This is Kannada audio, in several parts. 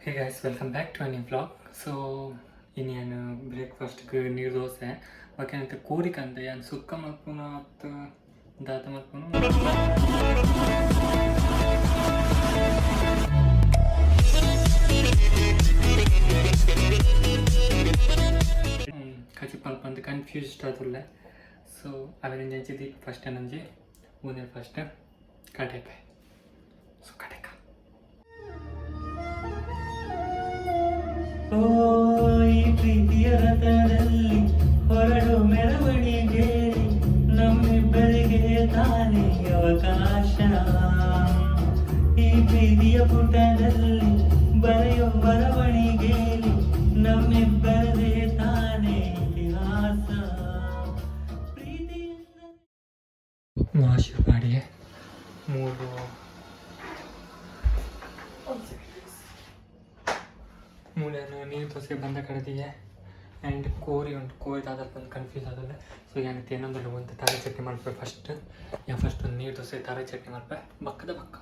Hey guys welcome back to any blog so ಇನ್ನೇನು ಬ್ರೇಕ್ಫಾಸ್ಟ್ಗೆ ನೀರು ದೋಸೆ ಓಕೆ ಅಂತ ಕೋರಿಕ ಕೂರಿಕಂತ ಏನು ಸುಕ್ಕ ಮಲ್ಪುನ ಮತ್ತು ದಾತ ಮಲ್ಪುನು ಕಚಿ ಪಲ್ಪ ಅಂತ ಕನ್ಫ್ಯೂಸ್ ಆತುಲ್ಲ ಸೊ ಅವರಿಂದ ಜಂಚಿದಿ ಫಸ್ಟ್ ನಂಜಿ ಮುಂದೆ ಫಸ್ಟ್ ಕಡಲೆಕಾಯಿ ಓ ಈ ಪ್ರೀತಿಯ ರಥದಲ್ಲಿ ಹೊರಡು ಮೆರವಣಿಗೆ ನಮ್ಮಿಬ್ಬರಿಗೆ ತಾನೇ ಅವಕಾಶ. ಈ ಪ್ರೀತಿಯ ಪುಟದಲ್ಲಿ ಮೂಲೆಯನ್ನು ನೀರು ದೋಸೆ ಬಂದ ಕಡೆದಿಗೆ ಆ್ಯಂಡ್ ಕೋರಿ ಉಂಟು. ಕೋರಿ ಆದ್ರೆ ಬಂದು ಕನ್ಫ್ಯೂಸ್ ಆದಲ್ಲ ಸೊ ಏನಂತ ಏನೊಂದು ಒಂದು ತಾರೆ ಚಟ್ನಿ ಮಾಡ್ಬೇಕು ಫಸ್ಟ್ ಯಾ ಫಸ್ಟ್ ಒಂದು ನೀರು ದೋಸೆ ತಾರೆ ಚಟ್ನಿ ಮಾಡ್ಬೇಕು. ಬಕ್ಕದ ಬಕ್ಕ.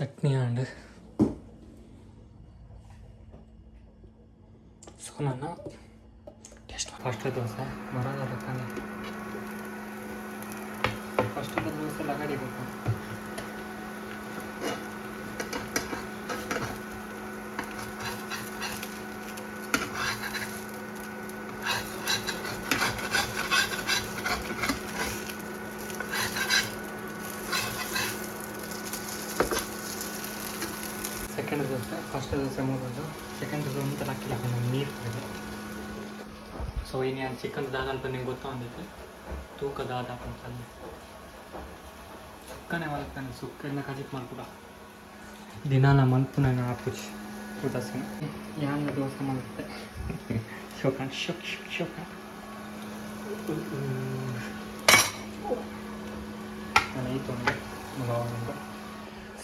ಆ್ಯಂಡ್ ಸೊ ನಾನು ಟೇಸ್ಟ್ ಫಸ್ಟ್ ದೋಸೆ. ಬರೋಲ್ಲ ತಾನೆ first dosa second dosa first dosa ಮುಗಿದು ಸೆಕೆಂಡ್ ದೋಸೆ ಅಂತ ಹಾಕಿಲ್ಲ ನಾನು ನೀರು ಕುಡಿದೆ ಸೊ ಚಿಕನ್ ದಾದ ಅಂತ ನಿಮ್ಗೆ ಗೊತ್ತಾ ಅಂದಿದ್ದೆ ತೂಕ ದಾದ ಅಂತಂದು ಸುಕ್ಕನೆ ಮಲಗ್ತಾನೆ ಸುಕ್ಕನ್ನ ಕಜಿಕ್ ಮಾಡ್ಕೊಡ. ದಿನ ನಮ್ಮ ಮಲ್ಪು ನಾನು ಆಪುಜಿ ಉದಾಸೀನ. ಯಾವ ದೋಸೆ ಮಾಡುತ್ತೆ? ಶೋಕನ್, ಶೋಕ್ ಶೋಕ್, ಶೋಕ. ನಾನು ಐತು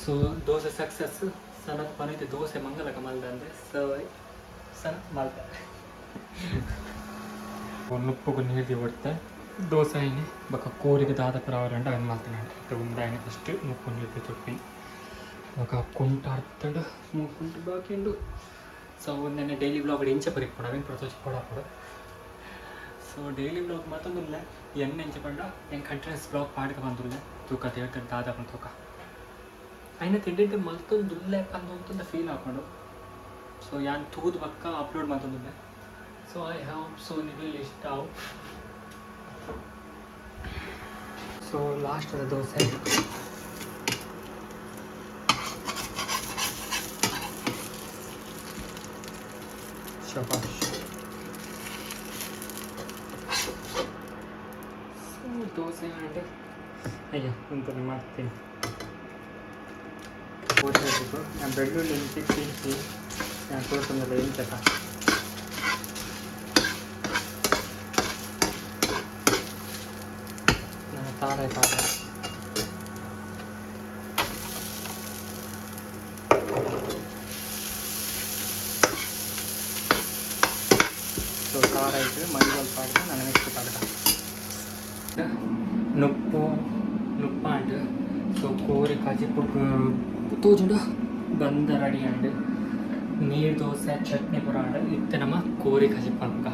ಸೊ ದೋಸೆ ಸಕ್ಸಸ್ ಸನತ್ ಪನೈತೆ ದೋಸೆ ಮಂಗಲಕ ಮಲ್ದ ಅಂದರೆ ಸೊ ಸನ ಮಲ್ತ ನುಪ್ಪುಗು ನೀರು ಹೊಡ್ತೆ ದೋಸೆ ಆಯ್ನೆ ಬಕ ಕೋರಿಗೆ ದಾದ ಪರಾವರಂಡ ಅವನ್ ಮಾಡ್ತಾನೆ ಮತ್ತೆ ಉಂದಾಯ್ನೆ ಫಸ್ಟ್ ಮುಪ್ಪು ನೀರು ಚೊಪ್ಪಿ ಬಕ ಕುಂಟ ಅರ್ತಂಡು ಮುಕ್ಕುಂಟು ಬಾಕಿಂಡು ಸೊ ಒಂದನೆ ಡೈಲಿ ಬ್ಲಾಗ್ ಇಂಚ ಪರಿಕ್ ಪಡ ಅವೇನು ಪ್ರತೋಷ ಪಡ ಪಡ ಸೊ ಡೈಲಿ ಬ್ಲಾಗ್ ಮತ್ತೊಂದಿಲ್ಲ ಎಣ್ಣೆ ಇಂಚ ಪಂಡ ಹೆಂಗೆ ಕಂಟಿನ್ಯೂಸ್ ಬ್ಲಾಗ್ ಪಾಡ್ಕ ಬಂದಿಲ್ಲ ತೂಕ ತೇಳ್ತಾರೆ ದಾದ ಪಂಡ ತೂಕ అయినా తింటే మల్తుంది పంతొమ్మిది ఫీల్ ಹಾಕೊಂಡು ಸೊ ಯಾನ್ ತೂದು ಪಕ್ಕ ಅಪ್ಲೋಡ್ ಮಾಡ್ತಂದಿದ್ದೆ ಸೊ ಐ ಹ್ಯಾವ್ ಸೊ ನಿಮಗೆ ಇಷ್ಟ ಸೊ ಲಾಸ್ಟ್ ಅದ ದೋಸೆ ಶಬಾಷ್ ಸೊ ದೋಸೆ అంటే ಅಯ್ಯೋ ಇಂಥದ್ದು ಮಾಡ್ತೀನಿ ಓದಿರಬೇಕು ನಾನು ಬೆಳ್ಳುಳ್ಳಿ ಇಂಚಿ ತಿನ್ಸಿ ನಾನು ತೋರಿಸೋದಿಲ್ಲ ಏನು ಚಟ ನಾನು ತಾರೆ ತಾರೆ ಸೊ ಖಾರ ಇಟ್ಟು ಮೈ ಸ್ವಲ್ಪ ಹಾಕಿ ನಾನು ನೆಕ್ಸ್ಟ್ ಪಡ್ಕ ನುಪ್ಪು ನುಪ್ಪ ಅಂಡ್ ಸೊ ಕೋರಿ ಕಜಿಪುಕ್ ತೋಜುಂಡು ಬಂದ ರೆಡಿ ಅಂಡು ನೀರು ದೋಸೆ ಚಟ್ನಿ ಪುರಾಂಡ ಇತ್ತನಮ್ಮ ಕೋರಿ ಕಜಿ ಪಂಕ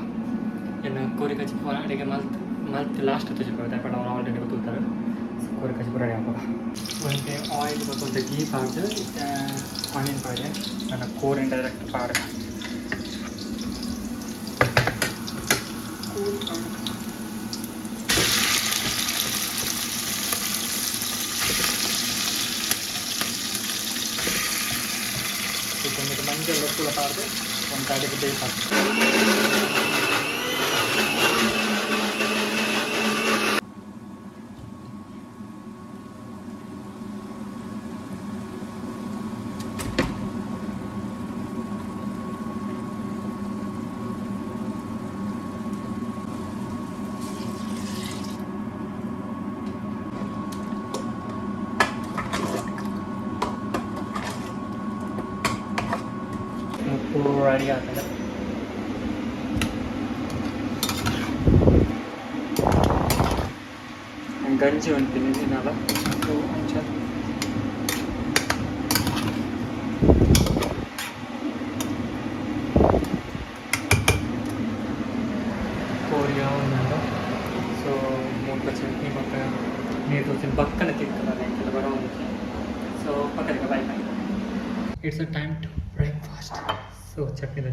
ಏನು ಕೋರಿ ಕಜಿ ಪುರ ಅಡಿಗೆ ಮಲ್ತ್ ಮಲ್ತ್ ಲಾಸ್ಟ್ ತೋಜಿಪಡ ಪಡ ಅವ್ರು ಆಲ್ರೆಡಿ ಗೊತ್ತಿರ್ತಾರೆ ಕೋರಿ ಕಜಿ ಪುರ ಹಾಕೋದ ಒಂದು ಆಯಿಲ್ ಮತ್ತು ಒಂದು ಗೀ ಪಾಡ್ದು ಆನಿಯನ್ ಪಾಡೆ ನನ್ನ ಕೋರಿನ ಡೈರೆಕ್ಟ್ ಪಾಡ Thank you. नीचे रस को लगा हम काटे के देख Alrighty, గంజి ఉంటుంది తినాల కోరియా ఉందండి సో మూడు చట్నీ పక్క నీరు వచ్చిన పక్కన తింటున్నాను ఇక్కడ కూడా ఉంది సో పక్కన bye bye it's a time to breakfast 都加给他。